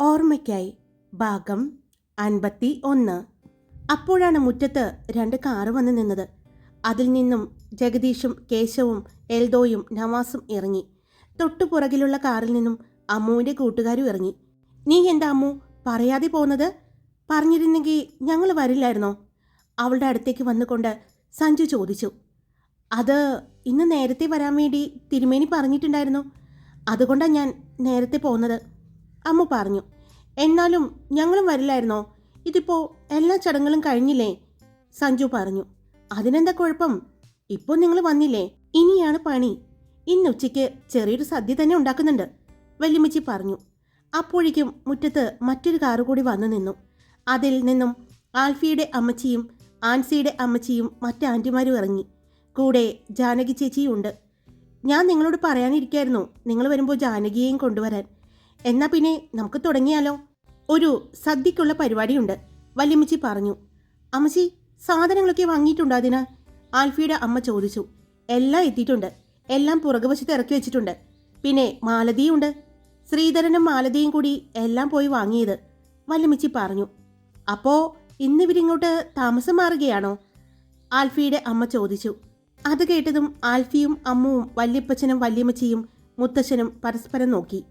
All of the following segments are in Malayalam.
ഓർമ്മയ്ക്കായി ഭാഗം അൻപത്തി ഒന്ന്. അപ്പോഴാണ് മുറ്റത്ത് രണ്ട് കാറ് വന്ന് നിന്നത്. അതിൽ നിന്നും ജഗദീഷും കേശവും എൽദോയും നവാസും ഇറങ്ങി. തൊട്ടു പുറകിലുള്ള കാറിൽ നിന്നും അമ്മുവിന്റെ കൂട്ടുകാരും ഇറങ്ങി. നീ എന്താ അമ്മു പറയാതെ പോകുന്നത് പറഞ്ഞിരുന്നെങ്കിൽ ഞങ്ങൾ വരില്ലായിരുന്നോ? അവളുടെ അടുത്തേക്ക് വന്നുകൊണ്ട് സഞ്ജു ചോദിച്ചു. അത് ഇന്ന് നേരത്തെ വരാൻ വേണ്ടി തിരുമേനി പറഞ്ഞിട്ടുണ്ടായിരുന്നു. അതുകൊണ്ടാണ് ഞാൻ നേരത്തെ പോകുന്നത് അമ്മ പറഞ്ഞു. എന്നാലും ഞങ്ങളും വരില്ലായിരുന്നോ? ഇതിപ്പോ എല്ലാ ചടങ്ങുകളും കഴിഞ്ഞില്ലേ? സഞ്ജു പറഞ്ഞു. അതിനെന്താ കുഴപ്പം? ഇപ്പോൾ നിങ്ങൾ വന്നില്ലേ? ഇനിയാണ് പണി. ഇന്ന് ഉച്ചയ്ക്ക് ചെറിയൊരു സദ്യ തന്നെ ഉണ്ടാക്കുന്നുണ്ട് വല്യമ്മച്ചി പറഞ്ഞു. അപ്പോഴേക്കും മുറ്റത്ത് മറ്റൊരു കാറ് കൂടി വന്നു നിന്നു. അതിൽ നിന്നും ആൽഫിയുടെ അമ്മച്ചിയും ആൻസിയുടെ അമ്മച്ചിയും മറ്റ് ആന്റിമാരും ഇറങ്ങി. കൂടെ ജാനകി ചേച്ചിയും ഉണ്ട്. ഞാൻ നിങ്ങളോട് പറയാനിരിക്കായിരുന്നു. നിങ്ങൾ വരുമ്പോൾ ജാനകിയെയും കൊണ്ടുവരാൻ. എന്നാ പിന്നെ നമുക്ക് തുടങ്ങിയാലോ? ഒരു സദ്യക്കുള്ള പരിപാടിയുണ്ട്. വല്യമ്മച്ചി പറഞ്ഞു. അമ്മച്ചി സാധനങ്ങളൊക്കെ വാങ്ങിയിട്ടുണ്ടോ അതിന്? ആൽഫിയുടെ അമ്മ ചോദിച്ചു. എല്ലാം എത്തിയിട്ടുണ്ട്. എല്ലാം പുറകുവശത്ത് ഇറക്കി വെച്ചിട്ടുണ്ട്. പിന്നെ മാലതിയുണ്ട് ശ്രീധരനും മാലതിയും കൂടി എല്ലാം പോയി വാങ്ങിയത്. വല്യമ്മച്ചി പറഞ്ഞു. അപ്പോ ഇന്ന് ഇവരിങ്ങോട്ട് താമസം മാറുകയാണോ? ആൽഫിയുടെ അമ്മ ചോദിച്ചു. അത് കേട്ടതും ആൽഫിയും അമ്മുവും വല്യപ്പച്ചനും വല്യമ്മച്ചിയും മുത്തശ്ശനും പരസ്പരം നോക്കി.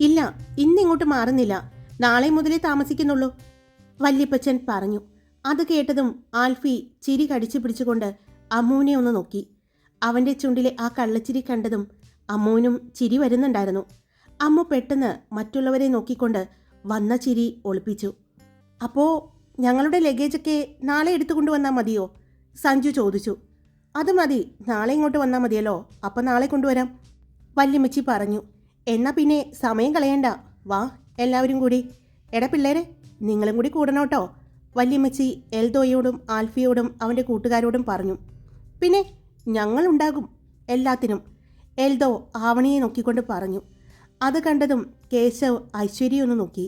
ഇല്ല ഇന്നിങ്ങോട്ട് മാറുന്നില്ല. നാളെ മുതലേ താമസിക്കുന്നുള്ളൂ. വല്യപ്പച്ചൻ പറഞ്ഞു. അത് കേട്ടതും ആൽഫി ചിരി കടിച്ചു പിടിച്ചുകൊണ്ട് അമ്മൂനെ ഒന്ന് നോക്കി. അവന്റെ ചുണ്ടിലെ ആ കള്ളച്ചിരി കണ്ടതും അമ്മൂനും ചിരി വരുന്നുണ്ടായിരുന്നു. അമ്മു പെട്ടെന്ന് മറ്റുള്ളവരെ നോക്കിക്കൊണ്ട് വന്ന ചിരി ഒളിപ്പിച്ചു. അപ്പോ ഞങ്ങളുടെ ലഗേജൊക്കെ നാളെ എടുത്തുകൊണ്ടുവന്നാൽ മതിയോ? സഞ്ജു ചോദിച്ചു. അത് മതി നാളെ ഇങ്ങോട്ട് വന്നാൽ മതിയല്ലോ. അപ്പം നാളെ കൊണ്ടുവരാം. വല്യമ്മച്ചി പറഞ്ഞു. എന്നാ പിന്നെ സമയം കളയണ്ട. വാ എല്ലാവരും കൂടി. എടാ പിള്ളേരെ നിങ്ങളും കൂടി കൂടണോട്ടോ. വല്യമ്മച്ചി എൽദോയോടും ആൽഫിയോടും അവന്റെ കൂട്ടുകാരോടും പറഞ്ഞു. പിന്നെ ഞങ്ങളുണ്ടാകും എല്ലാത്തിനും. എൽദോ ആവണിയെ നോക്കിക്കൊണ്ട് പറഞ്ഞു. അത് കണ്ടതും കേശവ് ഐശ്വര്യൊന്ന് നോക്കി.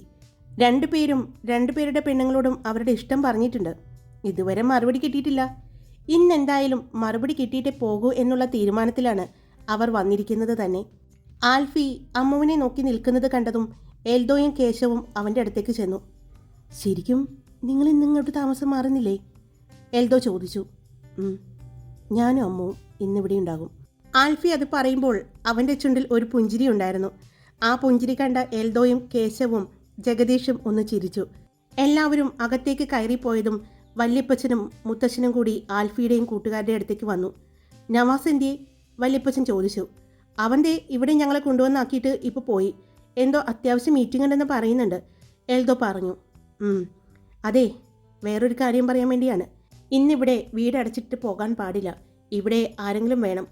രണ്ടുപേരും രണ്ടുപേരുടെ പെണ്ണുങ്ങളോടും അവരുടെ ഇഷ്ടം പറഞ്ഞിട്ടുണ്ട്. ഇതുവരെ മറുപടി കിട്ടിയിട്ടില്ല. ഇന്നെന്തായാലും മറുപടി കിട്ടിയിട്ടേ പോകൂ എന്നുള്ള തീരുമാനത്തിലാണ് അവർ വന്നിരിക്കുന്നത് തന്നെ. ആൽഫി അമ്മുവിനെ നോക്കി നിൽക്കുന്നത് കണ്ടതും എൽദോയും കേശവും അവന്റെ അടുത്തേക്ക് ചെന്നു. ശരിക്കും നിങ്ങൾ ഇന്ന് ഇങ്ങോട്ട് താമസം മാറുന്നില്ലേ? എൽദോ ചോദിച്ചു. "ഉം. ഞാനും അമ്മുവും ഇന്നിവിടെ ഉണ്ടാകും. ആൽഫി അത് പറയുമ്പോൾ അവന്റെ ചുണ്ടിൽ ഒരു പുഞ്ചിരി ഉണ്ടായിരുന്നു. ആ പുഞ്ചിരി കണ്ട എൽദോയും കേശവും ജഗദീഷും ഒന്ന് ചിരിച്ചു. എല്ലാവരും അകത്തേക്ക് കയറിപ്പോയതും വല്യപ്പച്ചനും മുത്തച്ഛനും കൂടി ആൽഫിയുടെയും കൂട്ടുകാരുടെ അടുത്തേക്ക് വന്നു. നവാസിന്റെ വല്യപ്പച്ചൻ ചോദിച്ചു അവന്റെ ഇവിടെ ഞങ്ങളെ കൊണ്ടുവന്നാക്കിയിട്ട് ഇപ്പോൾ പോയി. എന്തോ അത്യാവശ്യം മീറ്റിംഗ് ഉണ്ടെന്ന് പറയുന്നുണ്ട്. എൽദോ പറഞ്ഞു അതെ വേറൊരു കാര്യം പറയാൻ വേണ്ടിയാണ്. ഇന്നിവിടെ വീടടച്ചിട്ട് പോകാൻ പാടില്ല. ഇവിടെ ആരെങ്കിലും വേണം.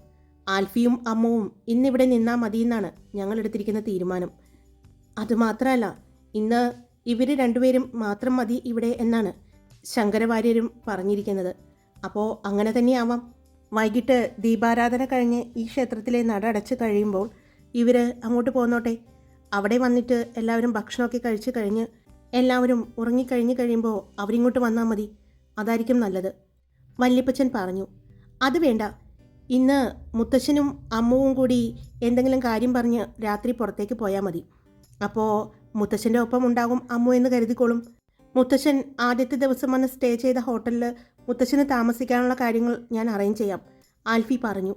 ആൽഫിയും അമ്മവും ഇന്നിവിടെ നിന്നാൽ മതിയെന്നാണ് ഞങ്ങൾ എടുത്തിരിക്കുന്ന തീരുമാനം. അതുമാത്രമല്ല ഇന്ന് ഇവർ രണ്ടുപേരും മാത്രം മതി ഇവിടെ എന്നാണ് ശങ്കരവാര്യരും പറഞ്ഞിരിക്കുന്നത്. അപ്പോൾ അങ്ങനെ തന്നെയാവാം. വൈകിട്ട് ദീപാരാധന കഴിഞ്ഞ് ഈ ക്ഷേത്രത്തിലെ നട അടച്ച് കഴിയുമ്പോൾ ഇവർ അങ്ങോട്ട് പോന്നോട്ടെ. അവിടെ വന്നിട്ട് എല്ലാവരും ഭക്ഷണമൊക്കെ കഴിച്ച് കഴിഞ്ഞ് എല്ലാവരും ഉറങ്ങിക്കഴിഞ്ഞ് കഴിയുമ്പോൾ അവരിങ്ങോട്ട് വന്നാൽ മതി. അതായിരിക്കും നല്ലത്. വല്യപ്പച്ചൻ പറഞ്ഞു അത് വേണ്ട. ഇന്ന് മുത്തശ്ശനും അമ്മുവും കൂടി എന്തെങ്കിലും കാര്യം പറഞ്ഞ് രാത്രി പുറത്തേക്ക് പോയാൽ മതി. അപ്പോൾ മുത്തശ്ശന്റെ ഒപ്പം ഉണ്ടാകും അമ്മു എന്ന് കരുതിക്കോളും. മുത്തശ്ശൻ ആദ്യത്തെ ദിവസം വന്ന് സ്റ്റേ ചെയ്ത ഹോട്ടലിൽ മുത്തശ്ശന് താമസിക്കാനുള്ള കാര്യങ്ങൾ ഞാൻ അറേഞ്ച് ചെയ്യാം. ആൽഫി പറഞ്ഞു.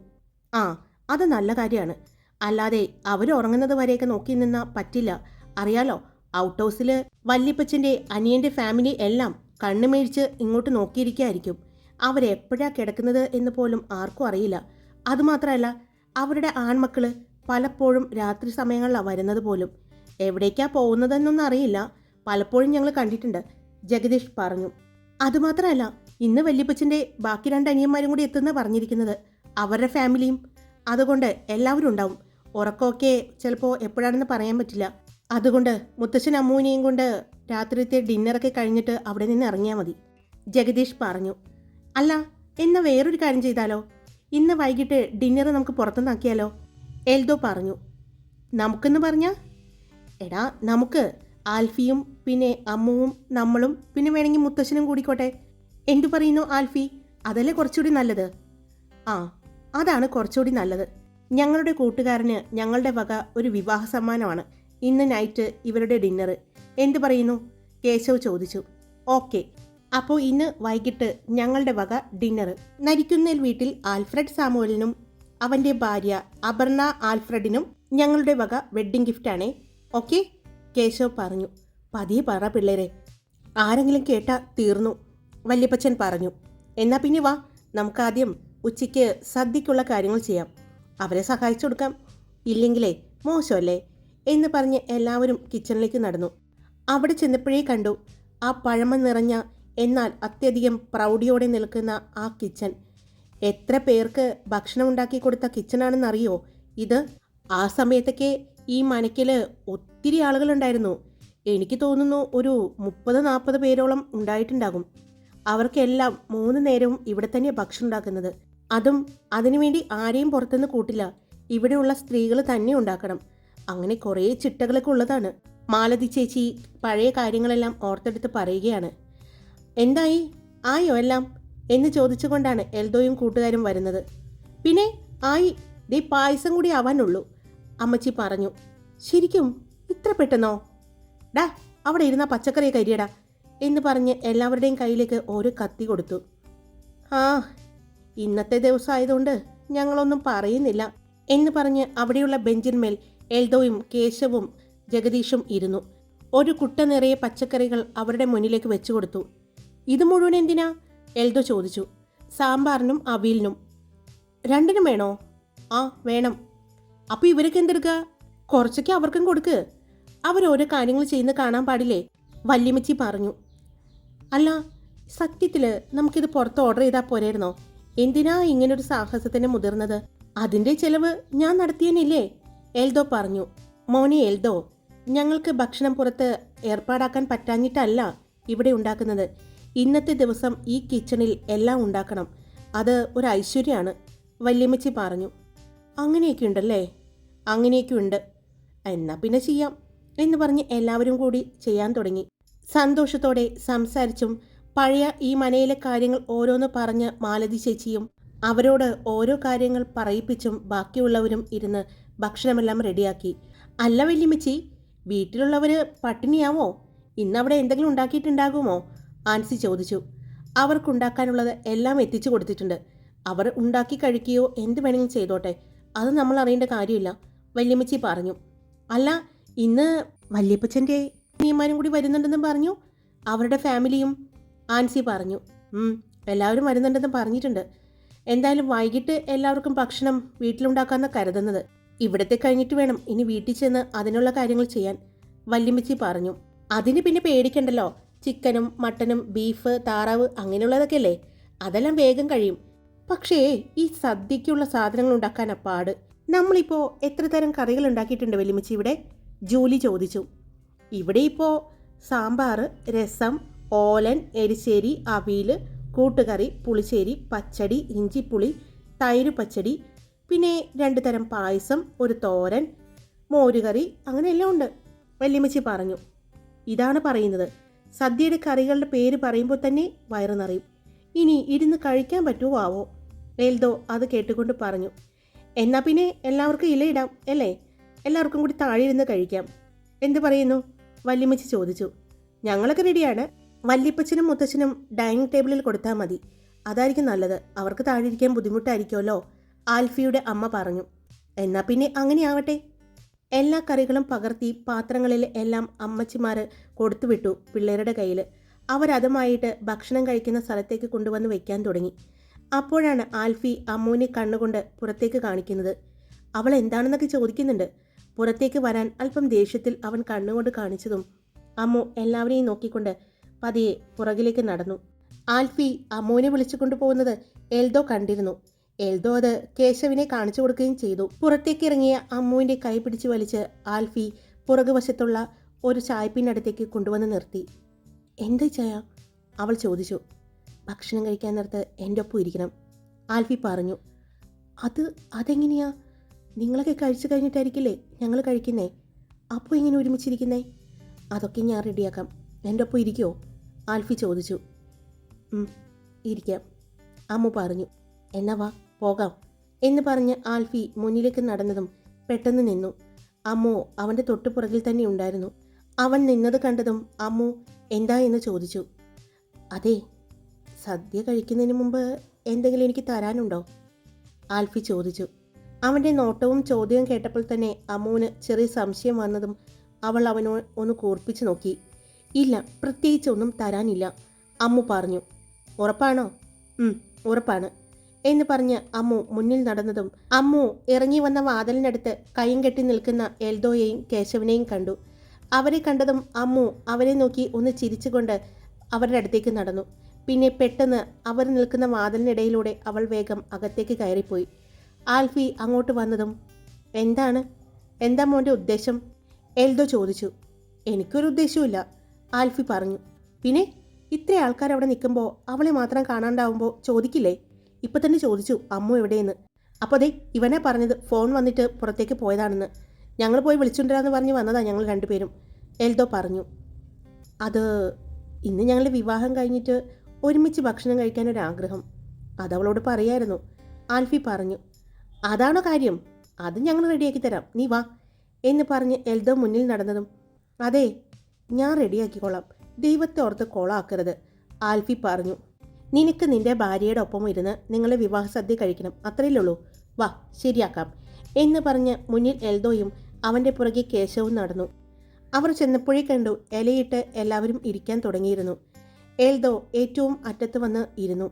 ആ അത് നല്ല കാര്യമാണ്. അല്ലാതെ അവർ ഉറങ്ങുന്നത് വരെയൊക്കെ നോക്കി നിന്നാൽ പറ്റില്ല. അറിയാലോ ഔട്ട് ഹൗസിൽ വല്യപ്പച്ചന്റെ അനിയന്റെ ഫാമിലി എല്ലാം കണ്ണുമേഴിച്ച് ഇങ്ങോട്ട് നോക്കിയിരിക്കുകയായിരിക്കും അവരെപ്പോഴാണ് കിടക്കുന്നത് എന്ന് പോലും ആർക്കും അറിയില്ല. അതുമാത്രമല്ല അവരുടെ ആൺമക്കൾ പലപ്പോഴും രാത്രി സമയങ്ങളിലാണ് വരുന്നത് പോലും. എവിടേക്കാ പോകുന്നതെന്നൊന്നും അറിയില്ല. പലപ്പോഴും ഞങ്ങൾ കണ്ടിട്ടുണ്ട്. ജഗദീഷ് പറഞ്ഞു. അതുമാത്രമല്ല ഇന്ന് വല്യപ്പച്ചന്റെ ബാക്കി രണ്ട് അനിയന്മാരും കൂടി എത്തുന്ന പറഞ്ഞിരിക്കുന്നത് അവരുടെ ഫാമിലിയും. അതുകൊണ്ട് എല്ലാവരും ഉണ്ടാവും. ഉറക്കമൊക്കെ ചിലപ്പോൾ എപ്പോഴാണെന്ന് പറയാൻ പറ്റില്ല. അതുകൊണ്ട് മുത്തശ്ശൻ അമ്മൂനെയും കൊണ്ട് രാത്രിത്തെ ഡിന്നറൊക്കെ കഴിഞ്ഞിട്ട് അവിടെ നിന്ന് ഇറങ്ങിയാൽ മതി. ജഗദീഷ് പറഞ്ഞു. അല്ല എന്നാ വേറൊരു കാര്യം ചെയ്താലോ? ഇന്ന് വൈകിട്ട് ഡിന്നർ നമുക്ക് പുറത്തുനിന്നാക്കിയാലോ എൽദോ പറഞ്ഞു. നമുക്കെന്ന് പറഞ്ഞാൽ എടാ നമുക്ക് ആൽഫിയും പിന്നെ അമ്മുവും നമ്മളും പിന്നെ വേണമെങ്കിൽ മുത്തശ്ശനും കൂടിക്കോട്ടെ. എന്തു പറയുന്നു ആൽഫി? അതല്ലേ കുറച്ചുകൂടി നല്ലത്? ആ അതാണ് കുറച്ചുകൂടി നല്ലത്. ഞങ്ങളുടെ കൂട്ടുകാരന് ഞങ്ങളുടെ വക ഒരു വിവാഹ സമ്മാനമാണ്. ഇന്ന് നൈറ്റ് ഇവരുടെ ഡിന്നർ എന്തു പറയുന്നു? കേശവ് ചോദിച്ചു. ഓക്കെ. അപ്പോൾ ഇന്ന് വൈകിട്ട് ഞങ്ങളുടെ വക ഡിന്നർ നരിക്കുന്നേൽ വീട്ടിൽ ആൽഫ്രഡ് സാമുവലിനും അവന്റെ ഭാര്യ അപർണ ആൽഫ്രഡിനും ഞങ്ങളുടെ വക വെഡ്ഡിംഗ് ഗിഫ്റ്റാണേ. ഓക്കെ? കേശവ് പറഞ്ഞു. പതിയെ പറ പിള്ളേരെ. ആരെങ്കിലും കേട്ടാ തീർന്നു. വല്യപ്പച്ചൻ പറഞ്ഞു. എന്നാ പിന്നെ വാ നമുക്കാദ്യം ഉച്ചയ്ക്ക് സദ്യക്കുള്ള കാര്യങ്ങൾ ചെയ്യാം. അവരെ സഹായിച്ചു കൊടുക്കാം. ഇല്ലെങ്കിലേ മോശമല്ലേ? എന്ന് പറഞ്ഞ് എല്ലാവരും കിച്ചണിലേക്ക് നടന്നു. അവിടെ ചെന്നപ്പോഴേ കണ്ടു ആ പഴമ നിറഞ്ഞ എന്നാൽ അത്യധികം പ്രൗഢിയോടെ നിൽക്കുന്ന ആ കിച്ചൺ. എത്ര പേർക്ക് ഭക്ഷണം ഉണ്ടാക്കി കൊടുത്ത കിച്ചണാണെന്നറിയോ? ഇത് ആ സമയത്തൊക്കെ ഈ മനക്കിൽ ഒത്തിരി ആളുകളുണ്ടായിരുന്നു. എനിക്ക് തോന്നുന്നു ഒരു മുപ്പത് നാൽപ്പത് പേരോളം ഉണ്ടായിട്ടുണ്ടാകും. അവർക്കെല്ലാം മൂന്ന് നേരവും ഇവിടെ തന്നെയാണ് ഭക്ഷണം ഉണ്ടാക്കുന്നത്. അതും അതിനുവേണ്ടി ആരെയും പുറത്തുനിന്ന് കൂട്ടില്ല. ഇവിടെയുള്ള സ്ത്രീകൾ തന്നെ ഉണ്ടാക്കണം. അങ്ങനെ കുറേ ചിട്ടകളൊക്കെ ഉള്ളതാണ്. മാലതി ചേച്ചി പഴയ കാര്യങ്ങളെല്ലാം ഓർത്തെടുത്ത് പറയുകയാണ്. എന്തായി? ആയോ എല്ലാം? എന്ന് ചോദിച്ചുകൊണ്ടാണ് എൽദോയും കൂട്ടുകാരും വരുന്നത്. പിന്നെ ആയി. ദേ പായസം കൂടി ആവാനുള്ളൂ. അമ്മച്ചി പറഞ്ഞു. ശരിക്കും? ഇത്ര പെട്ടെന്നോ? ഡാ അവിടെ ഇരുന്ന പച്ചക്കറിയൊക്കെ കരിയടാ എന്ന് പറഞ്ഞ് എല്ലാവരുടെയും കയ്യിലേക്ക് ഒരു കത്തി കൊടുത്തു. ആ ഇന്നത്തെ ദിവസം ആയതുകൊണ്ട് ഞങ്ങളൊന്നും പറയുന്നില്ല എന്ന് പറഞ്ഞ് അവിടെയുള്ള ബെഞ്ചിന്മേൽ എൽദോയും കേശവും ജഗദീഷും ഇരുന്നു. ഒരു കുട്ട നിറയെ പച്ചക്കറികൾ അവരുടെ മുന്നിലേക്ക് വെച്ചു കൊടുത്തു. ഇത് മുഴുവൻ എന്തിനാ? എൽദോ ചോദിച്ചു. സാമ്പാറിനും അവിയലിനും. രണ്ടിനും വേണോ? ആ വേണം. അപ്പോൾ ഇവരൊക്കെ എന്തെടുക്കുക കുറച്ചൊക്കെ അവർക്കും കൊടുക്ക്. അവരോരോ കാര്യങ്ങൾ ചെയ്യുന്ന കാണാൻ പാടില്ലേ? വല്യമ്മച്ചി പറഞ്ഞു. അല്ല സത്യത്തിൽ നമുക്കിത് പുറത്ത് ഓർഡർ ചെയ്താൽ പോരായിരുന്നോ? എന്തിനാ ഇങ്ങനൊരു സാഹസത്തിന് മുതിർന്നത്? അതിന്റെ ചെലവ് ഞാൻ നടത്തിയനില്ലേ? എൽദോ പറഞ്ഞു മോനെ എൽദോ ഞങ്ങൾക്ക് ഭക്ഷണം പുറത്ത് ഏർപ്പാടാക്കാൻ പറ്റാഞ്ഞിട്ടല്ല ഇവിടെ ഉണ്ടാക്കുന്നത്. ഇന്നത്തെ ദിവസം ഈ കിച്ചണിൽ എല്ലാം ഉണ്ടാക്കണം. അത് ഒരു ഐശ്വര്യമാണ് വല്യമ്മച്ചി പറഞ്ഞു. അങ്ങനെയൊക്കെ ഉണ്ടല്ലേ? അങ്ങനെയൊക്കെ ഉണ്ട്. എന്നാ പിന്നെ ചെയ്യാം എന്ന് പറഞ്ഞ് എല്ലാവരും കൂടി ചെയ്യാൻ തുടങ്ങി. സന്തോഷത്തോടെ സംസാരിച്ചും പഴയ ഈ മനയിലെ കാര്യങ്ങൾ ഓരോന്ന് പറഞ്ഞ് മാലതി ചേച്ചിയും അവരോട് ഓരോ കാര്യങ്ങൾ പറയിപ്പിച്ചും ബാക്കിയുള്ളവരും ഇരുന്ന് ഭക്ഷണമെല്ലാം റെഡിയാക്കി. അല്ല വല്യമ്മച്ചി വീട്ടിലുള്ളവർ പട്ടിണിയാവോ? ഇന്നവിടെ എന്തെങ്കിലും ഉണ്ടാക്കിയിട്ടുണ്ടാകുമോ? ആൻസി ചോദിച്ചു. അവർക്കുണ്ടാക്കാനുള്ളത് എല്ലാം എത്തിച്ചു കൊടുത്തിട്ടുണ്ട്. അവർ ഉണ്ടാക്കി കഴിക്കുകയോ എന്ത് വേണമെങ്കിലും ചെയ്തോട്ടെ. അത് നമ്മൾ അറിയേണ്ട കാര്യമില്ല വല്യമ്മച്ചി പറഞ്ഞു. അല്ല ഇന്ന് വല്യപ്പച്ചന്റെ നീമാരും കൂടി വരുന്നുണ്ടെന്നും പറഞ്ഞു. അവരുടെ ഫാമിലിയും ആൻസി പറഞ്ഞു. എല്ലാവരും വരുന്നുണ്ടെന്ന് പറഞ്ഞിട്ടുണ്ട്. എന്തായാലും വൈകിട്ട് എല്ലാവർക്കും ഭക്ഷണം വീട്ടിലുണ്ടാക്കാമെന്ന് കരുതുന്നത്. ഇവിടത്തെ കഴിഞ്ഞിട്ട് വേണം ഇനി വീട്ടിൽ ചെന്ന് അതിനുള്ള കാര്യങ്ങൾ ചെയ്യാൻ. വല്യമ്മച്ചി പറഞ്ഞു. അതിന് പിന്നെ പേടിക്കണ്ടല്ലോ. ചിക്കനും മട്ടനും ബീഫ് താറാവ് അങ്ങനെയുള്ളതൊക്കെ അല്ലേ അതെല്ലാം വേഗം കഴിയും. പക്ഷേ ഈ സദ്യക്കുള്ള സാധനങ്ങൾ ഉണ്ടാക്കാനാ പാട്. നമ്മളിപ്പോൾ എത്ര തരം കറികൾ ഉണ്ടാക്കിയിട്ടുണ്ട് വല്യമ്മച്ചി ഇവിടെ? ജോലി ചോദിച്ചു. ഇവിടെ ഇപ്പോൾ സാമ്പാർ രസം ഓലൻ എരിശ്ശേരി അവിയൽ കൂട്ടുകറി പുളിശ്ശേരി പച്ചടി ഇഞ്ചിപ്പുളി തൈര് പച്ചടി പിന്നെ രണ്ട് തരം പായസം ഒരു തോരൻ മോരുകറി അങ്ങനെ എല്ലാം ഉണ്ട്. വല്യമ്മച്ചി പറഞ്ഞു. ഇതാണ് പറയുന്നത്. സദ്യയുടെ കറികളുടെ പേര് പറയുമ്പോൾ തന്നെ വയറ് നിറയും. ഇനി ഇരുന്ന് കഴിക്കാൻ പറ്റുമോ ആവോ എൽദോ അത് കേട്ടുകൊണ്ട് പറഞ്ഞു. എന്നാൽ പിന്നെ എല്ലാവർക്കും ഇലയിടാം അല്ലേ? എല്ലാവർക്കും കൂടി താഴെ ഇരുന്ന് കഴിക്കാം. എന്ത് പറയുന്നു? വല്യമ്മച്ചി ചോദിച്ചു. ഞങ്ങളൊക്കെ റെഡിയാണ് വല്യപ്പച്ചനും മുത്തച്ഛനും ഡൈനിങ് ടേബിളിൽ കൊടുത്താൽ മതി. അതായിരിക്കും നല്ലത്. അവർക്ക് താഴെയിരിക്കാൻ ബുദ്ധിമുട്ടായിരിക്കുമല്ലോ. ആൽഫിയുടെ അമ്മ പറഞ്ഞു. എന്നാൽ പിന്നെ അങ്ങനെയാവട്ടെ. എല്ലാ കറികളും പകർത്തി പാത്രങ്ങളിൽ എല്ലാം അമ്മച്ചിമാർ കൊടുത്തുവിട്ടു പിള്ളേരുടെ കയ്യിൽ അവരതുമായിട്ട് ഭക്ഷണം കഴിക്കുന്ന സ്ഥലത്തേക്ക് കൊണ്ടുവന്ന് വയ്ക്കാൻ തുടങ്ങി. അപ്പോഴാണ് ആൽഫി അമ്മൂനെ കണ്ണുകൊണ്ട് പുറത്തേക്ക് കാണിക്കുന്നത്. അവൾ എന്താണെന്നൊക്കെ ചോദിക്കുന്നുണ്ട്. പുറത്തേക്ക് വരാൻ അല്പം ദേഷ്യത്തിൽ അവൻ കണ്ണുകൊണ്ട് കാണിച്ചതും അമ്മു എല്ലാവരെയും നോക്കിക്കൊണ്ട് പതിയെ പുറകിലേക്ക് നടന്നു. ആൽഫി അമ്മുവിനെ വിളിച്ചു കൊണ്ടുപോകുന്നത് എൽദോ കണ്ടിരുന്നു. എൽദോ അത് കേശവിനെ കാണിച്ചു കൊടുക്കുകയും ചെയ്തു. പുറത്തേക്ക് ഇറങ്ങിയ അമ്മുവിന്റെ കൈ പിടിച്ചു വലിച്ച് ആൽഫി പുറകുവശത്തുള്ള ഒരു ചായപ്പിനടുത്തേക്ക് കൊണ്ടുവന്ന് നിർത്തി. എന്ത് ചായ അവൾ ചോദിച്ചു. ഭക്ഷണം കഴിക്കാൻ നേരത്ത് എന്റെ ഒപ്പം ഇരിക്കണം ആൽഫി പറഞ്ഞു. അത് അതെങ്ങനെയാ? നിങ്ങളൊക്കെ കഴിച്ചു കഴിഞ്ഞിട്ടായിരിക്കില്ലേ ഞങ്ങൾ കഴിക്കുന്നേ? അപ്പോൾ ഇങ്ങനെ ഒരുമിച്ചിരിക്കുന്നേ? അതൊക്കെ ഞാൻ റെഡിയാക്കാം. എന്റെ ഒപ്പം ഇരിക്കുമോ ആൽഫി ചോദിച്ചു. ഇരിക്കാം. അമ്മ പറഞ്ഞു. എന്നാ വാ പോകാം. എന്ന് പറഞ്ഞ് ആൽഫി മുന്നിലേക്ക് നടന്നതും പെട്ടെന്ന് നിന്നു. അമ്മു അവന്റെ തൊട്ടുപുറകിൽ തന്നെ ഉണ്ടായിരുന്നു. അവൻ നിന്നത് കണ്ടതും അമ്മു എന്താ എന്ന് ചോദിച്ചു. അതെ സദ്യ കഴിക്കുന്നതിന് മുമ്പ് എന്തെങ്കിലും എനിക്ക് തരാനുണ്ടോ? ആൽഫി ചോദിച്ചു. അവന്റെ നോട്ടവും ചോദ്യവും കേട്ടപ്പോൾ തന്നെ അമ്മുവിന് ചെറിയ സംശയം വന്നതും അവൾ അവനോ ഒന്ന് കൂർപ്പിച്ചു നോക്കി. ഇല്ല പ്രത്യേകിച്ച് ഒന്നും തരാനില്ല അമ്മു പറഞ്ഞു. ഉറപ്പാണോ? ഉറപ്പാണ് എന്ന് പറഞ്ഞ് അമ്മു മുന്നിൽ നടന്നതും അമ്മു ഇറങ്ങി വന്ന വാതിലിനടുത്ത് കൈയും കെട്ടി നിൽക്കുന്ന എൽദോയെയും കേശവനെയും കണ്ടു. അവരെ കണ്ടതും അമ്മു അവരെ നോക്കി ഒന്ന് ചിരിച്ചുകൊണ്ട് അവരുടെ അടുത്തേക്ക് നടന്നു. പിന്നെ പെട്ടെന്ന് അവർ നിൽക്കുന്ന വാതിലിനിടയിലൂടെ അവൾ വേഗം അകത്തേക്ക് കയറിപ്പോയി. ആൽഫി അങ്ങോട്ട് വന്നതും എന്താണ്? എന്താ മോന്റെ ഉദ്ദേശം? എൽദോ ചോദിച്ചു. എനിക്കൊരു ഉദ്ദേശവുമില്ല ആൽഫി പറഞ്ഞു. പിന്നെ ഇത്ര ആൾക്കാർ അവിടെ നിൽക്കുമ്പോൾ അവളെ മാത്രം കാണാണ്ടാവുമ്പോൾ ചോദിക്കില്ലേ? ഇപ്പം തന്നെ ചോദിച്ചു അമ്മു എവിടെയെന്ന്. അപ്പോൾ അതെ ഇവനെ പറഞ്ഞത് ഫോൺ വന്നിട്ട് പുറത്തേക്ക് പോയതാണെന്ന്. ഞങ്ങൾ പോയി വിളിച്ചുകൊണ്ടിരാന്ന് പറഞ്ഞ് വന്നതാണ് ഞങ്ങൾ രണ്ടുപേരും. എൽദോ പറഞ്ഞു. അത് ഇന്ന് ഞങ്ങളുടെ വിവാഹം കഴിഞ്ഞിട്ട് ഒരുമിച്ച് ഭക്ഷണം കഴിക്കാനൊരാഗ്രഹം അതവളോട് പറയായിരുന്നു. ആൽഫി പറഞ്ഞു. അതാണോ കാര്യം. അത് ഞങ്ങൾ റെഡിയാക്കി തരാം. നീ വാ. എന്ന് പറഞ്ഞ് എൽദോ മുന്നിൽ നടന്നതും അതെ ഞാൻ റെഡിയാക്കിക്കോളാം. ദൈവത്തെ ഓർത്ത് കോളാക്കരുത് ആൽഫി പറഞ്ഞു. നിനക്ക് നിന്റെ ഭാര്യയുടെ ഒപ്പം ഇരുന്ന് നിങ്ങളെ വിവാഹ സദ്യ കഴിക്കണം. അത്രയല്ലേ ഉള്ളൂ വാ ശരിയാക്കാം എന്ന് പറഞ്ഞ് മുന്നിൽ എൽദോയും അവന്റെ പുറകെ കേശവും നടന്നു. അവർ ചെന്നപ്പോഴേ കണ്ടു ഇലയിട്ട് എല്ലാവരും ഇരിക്കാൻ തുടങ്ങിയിരുന്നു. എൽദോ ഏറ്റവും അറ്റത്ത് വന്ന് ഇരുന്നു.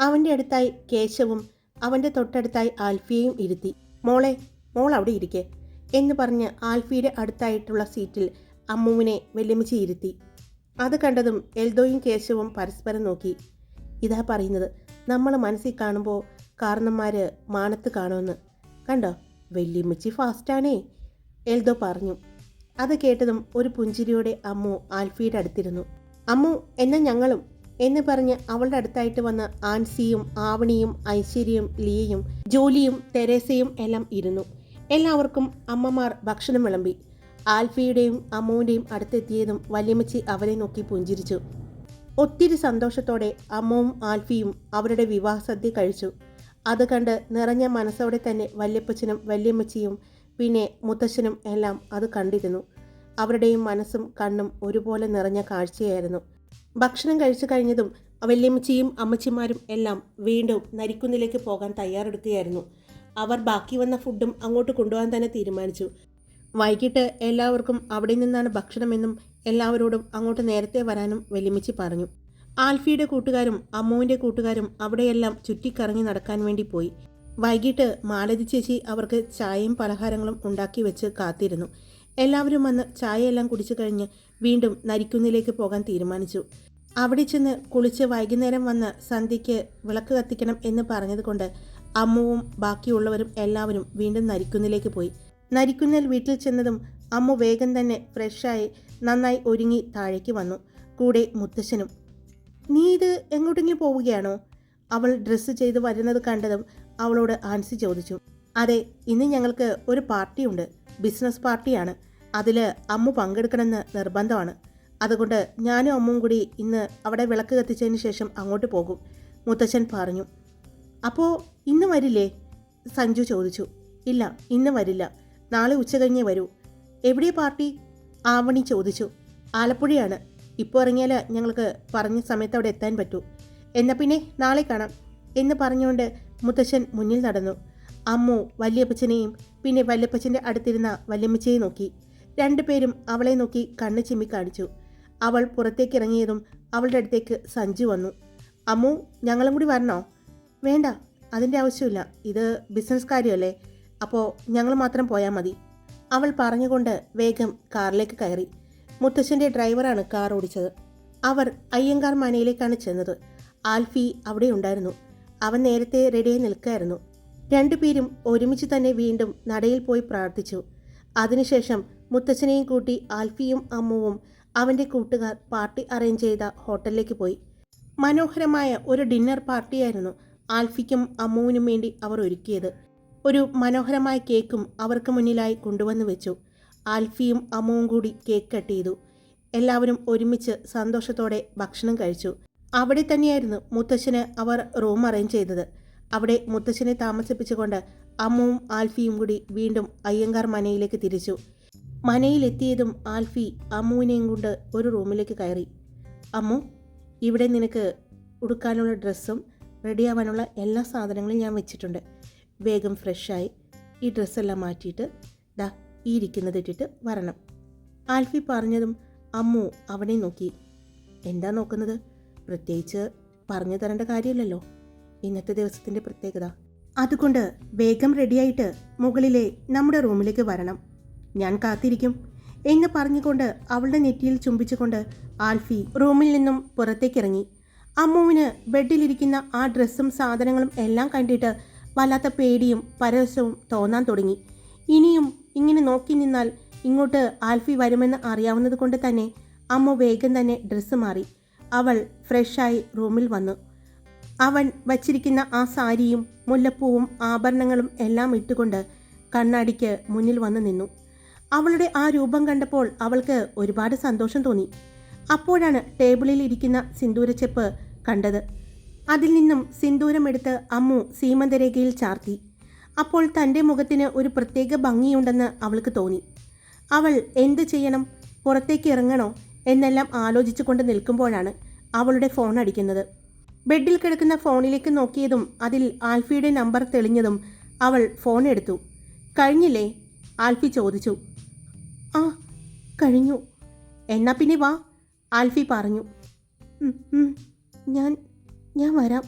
അവന്റെ അടുത്തായി കേശവും അവന്റെ തൊട്ടടുത്തായി ആൽഫിയെയും ഇരുത്തി മോളെ മോൾ അവിടെ ഇരിക്കെ എന്ന് പറഞ്ഞ് ആൽഫിയുടെ അടുത്തായിട്ടുള്ള സീറ്റിൽ അമ്മുവിനെ വെല്ലുമിച്ച് ഇരുത്തി. അത് കണ്ടതും എൽദോയും കേശവും പരസ്പരം നോക്കി. ഇതാ പറയുന്നത് നമ്മൾ മനസ്സിൽ കാണുമ്പോൾ കാരണന്മാർ മാനത്ത് കാണുമെന്ന്. കണ്ടോ? വെല്ലുമിച്ച് ഫാസ്റ്റാണേ എൽദോ പറഞ്ഞു. അത് കേട്ടതും ഒരു പുഞ്ചിരിയോടെ അമ്മു ആൽഫിയുടെ അടുത്തിരുന്നു. അമ്മു എന്നാൽ ഞങ്ങളും എന്ന് പറഞ്ഞ് അവളുടെ അടുത്തായിട്ട് വന്ന ആൻസിയും ആവണിയും ഐശ്വര്യയും ലിയയും ജോലിയും തെരേസയും എല്ലാം ഇരുന്നു. എല്ലാവർക്കും അമ്മമാർ ഭക്ഷണം വിളമ്പി. ആൽഫിയുടെയും അമ്മുവിന്റെയും അടുത്തെത്തിയതും വല്യമ്മച്ചി അവരെ നോക്കി പുഞ്ചിരിച്ചു. ഒത്തിരി സന്തോഷത്തോടെ അമ്മവും ആൽഫിയും അവരുടെ വിവാഹ സദ്യ കഴിച്ചു. അത് കണ്ട് നിറഞ്ഞ മനസ്സോടെ തന്നെ വല്യപ്പച്ചനും വല്യമ്മച്ചിയും പിന്നെ മുത്തശ്ശനും എല്ലാം അത് കണ്ടിരുന്നു. അവരുടെയും മനസ്സും കണ്ണും ഒരുപോലെ നിറഞ്ഞ കാഴ്ചയായിരുന്നു. ഭക്ഷണം കഴിച്ചു കഴിഞ്ഞതും വല്യമ്മച്ചിയും അമ്മച്ചിമാരും എല്ലാം വീണ്ടും നരിക്കുന്നിലേക്ക് പോകാൻ തയ്യാറെടുക്കുകയായിരുന്നു. അവർ ബാക്കി വന്ന ഫുഡും അങ്ങോട്ട് കൊണ്ടുപോകാൻ തന്നെ തീരുമാനിച്ചു. വൈകിട്ട് എല്ലാവർക്കും അവിടെ നിന്നാണ് ഭക്ഷണമെന്നും എല്ലാവരോടും അങ്ങോട്ട് നേരത്തെ വരാനും വെല്ലുമിച്ച് പറഞ്ഞു. ആൽഫിയുടെ കൂട്ടുകാരും അമ്മുവിന്റെ കൂട്ടുകാരും അവിടെയെല്ലാം ചുറ്റിക്കറങ്ങി നടക്കാൻ വേണ്ടി പോയി. വൈകിട്ട് മാലതി ചേച്ചി അവർക്ക് ചായയും പലഹാരങ്ങളും ഉണ്ടാക്കി വെച്ച് കാത്തിരുന്നു. എല്ലാവരും വന്ന് ചായയെല്ലാം കുടിച്ചു കഴിഞ്ഞ് വീണ്ടും നരിക്കുന്നിലേക്ക് പോകാൻ തീരുമാനിച്ചു. അവിടെ ചെന്ന് കുളിച്ച് വൈകുന്നേരം വന്ന് സന്ധ്യയ്ക്ക് വിളക്ക് കത്തിക്കണം എന്ന് പറഞ്ഞതുകൊണ്ട് അമ്മുവും ബാക്കിയുള്ളവരും എല്ലാവരും വീണ്ടും നരിക്കുന്നിലേക്ക് പോയി. നരിക്കുന്നിൽ വീട്ടിൽ ചെന്നതും അമ്മു വേഗം തന്നെ ഫ്രഷായി നന്നായി ഒരുങ്ങി താഴേക്ക് വന്നു. കൂടെ മുത്തശ്ശനും നീ ഇത് എങ്ങോട്ടെങ്കിലും പോവുകയാണോ? അവൾ ഡ്രസ്സ് ചെയ്ത് വരുന്നത് കണ്ടതും അവളോട് ആൻസി ചോദിച്ചു. അതെ ഇന്ന് ഞങ്ങൾക്ക് ഒരു പാർട്ടിയുണ്ട്. ബിസിനസ് പാർട്ടിയാണ്. അതിൽ അമ്മ പങ്കെടുക്കണമെന്ന് നിർബന്ധമാണ്. അതുകൊണ്ട് ഞാനും അമ്മും കൂടി ഇന്ന് അവിടെ വിളക്ക് കത്തിച്ചതിന് ശേഷം അങ്ങോട്ട് പോകും മുത്തച്ഛൻ പറഞ്ഞു. അപ്പോൾ ഇന്ന് വരില്ലേ? സഞ്ജു ചോദിച്ചു. ഇല്ല ഇന്ന് വരില്ല. നാളെ ഉച്ച കഴിഞ്ഞേ വരൂ. എവിടെ പാർട്ടി? ആവണി ചോദിച്ചു. ആലപ്പുഴയാണ്. ഇപ്പോൾ ഇറങ്ങിയാൽ ഞങ്ങൾക്ക് പറഞ്ഞ സമയത്ത് അവിടെ എത്താൻ പറ്റൂ. എന്നാൽ പിന്നെ നാളെ കാണാം. എന്ന് പറഞ്ഞുകൊണ്ട് മുത്തശ്ശൻ മുന്നിൽ നടന്നു. അമ്മു വല്യപ്പച്ചനെയും പിന്നെ വല്യപ്പച്ചന്റെ അടുത്തിരുന്ന വല്യമ്മച്ചയെ നോക്കി. രണ്ടുപേരും അവളെ നോക്കി കണ്ണ് ചിമ്മി കാണിച്ചു. അവൾ പുറത്തേക്ക് ഇറങ്ങിയതും അവളുടെ അടുത്തേക്ക് സഞ്ജു വന്നു. അമ്മു ഞങ്ങളും കൂടി വരണോ? വേണ്ട അതിന്റെ ആവശ്യമില്ല. ഇത് ബിസിനസ് കാര്യമല്ലേ. അപ്പോൾ ഞങ്ങൾ മാത്രം പോയാൽ മതി. അവൾ പറഞ്ഞുകൊണ്ട് വേഗം കാറിലേക്ക് കയറി. മുത്തശ്ശന്റെ ഡ്രൈവറാണ് കാർ ഓടിച്ചത്. അവർ അയ്യങ്കാർ മനയിലേക്കാണ് ചെന്നത്. ആൽഫി അവിടെ ഉണ്ടായിരുന്നു. അവൻ നേരത്തെ റെഡിയായി നിൽക്കുകയായിരുന്നു രണ്ടുപേരും ഒരുമിച്ച് തന്നെ വീണ്ടും നടയിൽ പോയി പ്രാർത്ഥിച്ചു. അതിനുശേഷം മുത്തച്ഛനെയും കൂട്ടി ആൽഫിയും അമ്മുവും അവന്റെ കൂട്ടുകാർ പാർട്ടി അറേഞ്ച് ചെയ്ത ഹോട്ടലിലേക്ക് പോയി. മനോഹരമായ ഒരു ഡിന്നർ പാർട്ടിയായിരുന്നു ആൽഫിക്കും അമ്മുവിനും വേണ്ടി അവർ ഒരുക്കിയത്. ഒരു മനോഹരമായ കേക്കും അവർക്ക് മുന്നിലായി കൊണ്ടുവന്ന് വെച്ചു. ആൽഫിയും അമ്മുവും കൂടി കേക്ക് കട്ട് ചെയ്തു. എല്ലാവരും ഒരുമിച്ച് സന്തോഷത്തോടെ ഭക്ഷണം കഴിച്ചു. അവിടെ തന്നെയായിരുന്നു മുത്തശ്ശന് അവർ റൂം അറേഞ്ച് ചെയ്തത്. അവിടെ മുത്തശ്ശനെ താമസിപ്പിച്ചുകൊണ്ട് അമ്മുവും ആൽഫിയും കൂടി വീണ്ടും അയ്യങ്കാർ മനയിലേക്ക് തിരിച്ചു. മനയിലെത്തിയതും ആൽഫി അമ്മുവിനെയും കൊണ്ട് ഒരു റൂമിലേക്ക് കയറി. അമ്മു ഇവിടെ നിനക്ക് ഉടുക്കാനുള്ള ഡ്രസ്സും റെഡിയാവാനുള്ള എല്ലാ സാധനങ്ങളും ഞാൻ വെച്ചിട്ടുണ്ട്. വേഗം ഫ്രഷായി ഈ ഡ്രസ്സെല്ലാം മാറ്റിയിട്ട് ദാ ഈ ഇരിക്കുന്നത് ഇട്ടിട്ട് വരണം. ആൽഫി പറഞ്ഞതും അമ്മു അവനെ നോക്കി. എന്താ നോക്കുന്നത്? പ്രത്യേകിച്ച് പറഞ്ഞു തരേണ്ട കാര്യമില്ലല്ലോ. ഇന്നത്തെ ദിവസത്തിന്റെ പ്രത്യേകത. അതുകൊണ്ട് വേഗം റെഡിയായിട്ട് മുകളിലെ നമ്മുടെ റൂമിലേക്ക് വരണം. ഞാൻ കാത്തിരിക്കും. എന്ന് പറഞ്ഞുകൊണ്ട് അവളുടെ നെറ്റിയിൽ ചുംബിച്ചുകൊണ്ട് ആൽഫി റൂമിൽ നിന്നും പുറത്തേക്കിറങ്ങി. അമ്മുവിന് ബെഡിലിരിക്കുന്ന ആ ഡ്രസ്സും സാധനങ്ങളും എല്ലാം കണ്ടിട്ട് വല്ലാത്ത പേടിയും പരവശവും തോന്നാൻ തുടങ്ങി. ഇനിയും ഇങ്ങനെ നോക്കി നിന്നാൽ ഇങ്ങോട്ട് ആൽഫി വരുമെന്ന് അറിയാവുന്നത് കൊണ്ട് തന്നെ അമ്മ വേഗം തന്നെ ഡ്രസ്സ് മാറി. അവൾ ഫ്രഷായി റൂമിൽ വന്നു. അവൻ വച്ചിരിക്കുന്ന ആ സാരിയും മുല്ലപ്പൂവും ആഭരണങ്ങളും എല്ലാം ഇട്ടുകൊണ്ട് കണ്ണാടിക്ക് മുന്നിൽ വന്നു നിന്നു. അവളുടെ ആ രൂപം കണ്ടപ്പോൾ അവൾക്ക് ഒരുപാട് സന്തോഷം തോന്നി. അപ്പോഴാണ് ടേബിളിൽ ഇരിക്കുന്ന സിന്ദൂരച്ചെപ്പ് കണ്ടത്. അതിൽ നിന്നും സിന്ദൂരമെടുത്ത് അമ്മു സീമന്തരേഖയിൽ ചാർത്തി. അപ്പോൾ തന്റെ മുഖത്തിന് ഒരു പ്രത്യേക ഭംഗിയുണ്ടെന്ന് അവൾക്ക് തോന്നി. അവൾ എന്ത് ചെയ്യണം? പുറത്തേക്ക് ഇറങ്ങണോ? എന്നെല്ലാം ആലോചിച്ചു കൊണ്ട് നിൽക്കുമ്പോഴാണ് അവളുടെ ഫോൺ അടിക്കുന്നത്. ബെഡിൽ കിടക്കുന്ന ഫോണിലേക്ക് നോക്കിയതും അതിൽ ആൽഫിയുടെ നമ്പർ തെളിഞ്ഞതും അവൾ ഫോൺ എടുത്തു. കഴിഞ്ഞില്ലേ? ആൽഫി ചോദിച്ചു. ആ കഴിഞ്ഞു. എന്നാ പിന്നെ വാ ആൽഫി പറഞ്ഞു. "ഉം, ഉം, ഞാൻ ഞാൻ വരാം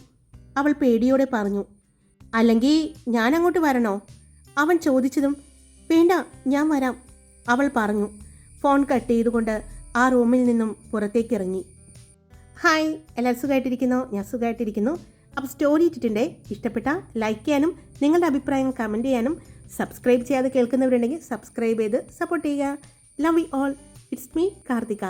അവൾ പേടിയോടെ പറഞ്ഞു. അല്ലെങ്കിൽ ഞാൻ അങ്ങോട്ട് വരണോ? അവൻ ചോദിച്ചതും വേണ്ട ഞാൻ വരാം അവൾ പറഞ്ഞു. ഫോൺ കട്ട് ചെയ്തുകൊണ്ട് ആ റൂമിൽ നിന്നും പുറത്തേക്കിറങ്ങി ഹായ് എല്ലാവരും സുഖമായിട്ടിരിക്കുന്നു? ഞാൻ സുഖമായിട്ടിരിക്കുന്നു. അപ്പോൾ സ്റ്റോറി ഇട്ടിട്ടുണ്ട്. ഇഷ്ടപ്പെട്ട ലൈക്ക് ചെയ്യാനും നിങ്ങളുടെ അഭിപ്രായങ്ങൾ കമന്റ് ചെയ്യാനും സബ്സ്ക്രൈബ് ചെയ്യാതെ കേൾക്കുന്നവരുണ്ടെങ്കിൽ സബ്സ്ക്രൈബ് ചെയ്ത് സപ്പോർട്ട് ചെയ്യുക. Love you all it's me Karthika